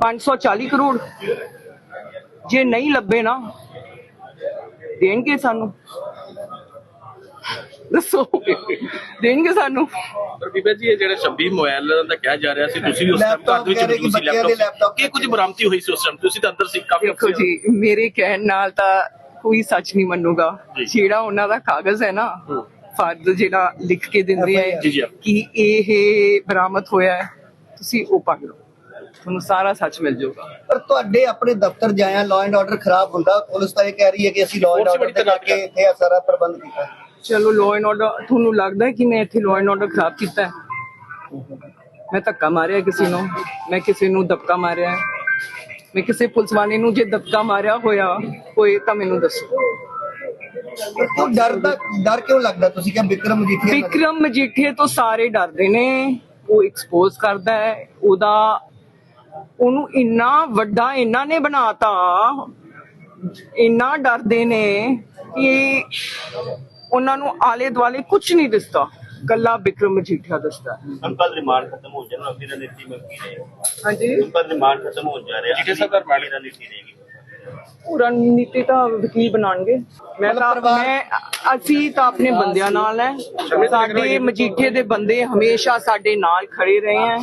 540 ਕਰੋੜ। ਜੇ ਨਹੀਂ ਲੱਭੇ ਨਾ ਦੇਣਗੇ ਸਾਨੂੰ। ਦੱਸੋ। ਦੇਣਗੇ ਸਾਨੂੰ। ਪਰ ਬੀਬਾ ਜੀ ਇਹ ਜਿਹੜੇ 26 ਮੋਬਾਈਲ ਦਾ ਕਿਹਾ ਜਾ ਰਿਹਾ ਸੀ ਤੁਸੀਂ ਉਸ ਟਾਈਮ ਘਰ ਦੇ ਵਿੱਚ Laptop ਕਹਿ ਰਹੇ ਕਿ ਮੌਜੂਦ ਸੀ ਬੱਚਿਆਂ ਦੇ ਲੈਪਟਾਪ ਕੀ ਕੁਝ ਬਰਾਮਦੀ ਹੋਈ ਸੀ ਉਸ ਟਾਈਮ ਤੁਸੀਂ ਤਾਂ ਅੰਦਰ ਸੀ ਕਾਫੀ ਦੇਖੋ ਜੀ ਮੇਰੇ ਕਹਿਣ ਨਾਲ ਤਾਂ ਕੋਈ ਸੱਚ ਨਹੀਂ ਮੰਨੂਗਾ। ਜਿਹੜਾ ਉਹਨਾਂ ਦਾ ਕਾਗਜ਼ ਹੈ ਨਾ। ਫਰਦ ਜਿਹੜਾ ਲਿਖ ਕੇ ਦਿੰਦੇ ਜੀ। ਕਿ ਇਹ ਬਰਾਮਦ ਹੋਇਆ ਹੈ ਤੁਸੀਂ ਉਹ ਪੜ੍ਹ ਲਓ। ਤੁਹਾਨੂੰ ਸਾਰਾ ਸੱਚ ਮਿਲ ਜਾਊਗਾ। ਪਰ ਤੁਹਾਡੇ ਆਪਣੇ ਦਫ਼ਤਰ ਜਾਇਆ ਲਾਅ ਐਂਡ ਆਰਡਰ ਖਰਾਬ ਹੁੰਦਾ ਪੁਲਿਸ ਤਾਂ ਇਹ ਕਹਿ ਰਹੀ ਹੈ ਕਿ ਅਸੀਂ ਲਾਅ ਐਂਡ ਆਰਡਰ ਤੇ ਕਰਕੇ ਇੱਥੇ ਇਹ ਸਾਰਾ ਪ੍ਰਬੰਧ ਕੀਤਾ। ਚਲੋ ਲਾਅ ਐਂਡ ਆਰਡਰ ਤੁਹਾਨੂੰ ਲੱਗਦਾ ਹੈ ਕਿ ਮੈਂ ਇੱਥੇ ਲਾਅ ਐਂਡ ਆਰਡਰ ਖਰਾਬ ਕੀਤਾ ਹੈ? ਮੈਂ ਧੱਕਾ ਮਾਰਿਆ ਕਿਸੇ ਨੂੰ ਮੈਂ ਕਿਸੇ ਨੂੰ ਦਬਕਾ ਮਾਰਿਆ ਹੈ? ਮੈਂ ਕਿਸੇ ਪੁਲਿਸ ਵਾਲੇ ਨੂੰ ਜੇ ਦਬਕਾ ਮਾਰਿਆ ਹੋਇਆ ਹੋਏ ਤਾਂ ਮੈਨੂੰ ਦੱਸੋ। ਪਰ ਕਿਉਂ ਡਰ ਦਾ ਡਰ ਕਿਉਂ ਲੱਗਦਾ? ਤੁਸੀਂ ਕਿਹਾ ਵਿਕਰਮ ਮਜੀਠੀਆ ਵਿਕਰਮ ਮਜੀਠੀਏ ਤੋਂ ਸਾਰੇ ਡਰਦੇ ਨੇ ਉਹ ਐਕਸਪੋਜ਼ ਕਰਦਾ ਹੈ ਉਹਦਾ ਉਹਨੂੰ ਇੰਨਾ ਵੱਡਾ ਇਹਨਾਂ ਨੇ ਬਣਾਤਾ ਇੰਨਾ ਡਰਦੇ ਨੇ ਕਿ ਉਹਨਾਂ ਨੂੰ ਆਲੇ ਦੁਆਲੇ ਕੁਝ ਨਹੀਂ ਦਿਸਦਾ। ਕੱਲਾ ਵਿਕਰਮ ਮਜੀਠੀਆ ਦਿਸਦਾ। ਹੈ। ਅੰਕਲ ਰਿਮਾਂਡ ਖਤਮ ਹੋ ਜਾਣਾ ਅਗਲੀ ਰਣਨੀਤੀ ਮੈਂ ਕੀ ਰਹੇ ਹਾਂਜੀ? ਅੰਕਲ ਰਿਮਾਂਡ ਖਤਮ ਹੋ ਜਾ ਰਿਹਾ। ਠੀਕ ਹੈ ਸਰ, ਪਰ ਅਗਲੀ ਰਣਨੀਤੀ ਰਹੇਗੀ। ਉਹ ਰਣਨੀਤੀ ਤਾਂ ਵਕੀਲ ਬਣਾਉਣਗੇ। ਮੈਂ ਤਾਂ ਮੈਂ ਅਸੀਂ ਤਾਂ ਆਪਣੇ ਬੰਦਿਆਂ ਨਾਲ ਹੈ ਸਾਡੇ ਮਜੀਠੇ ਦੇ ਬੰਦੇ ਹਮੇਸ਼ਾ ਸਾਡੇ ਨਾਲ ਖੜੇ ਰਹੇ ਹੈ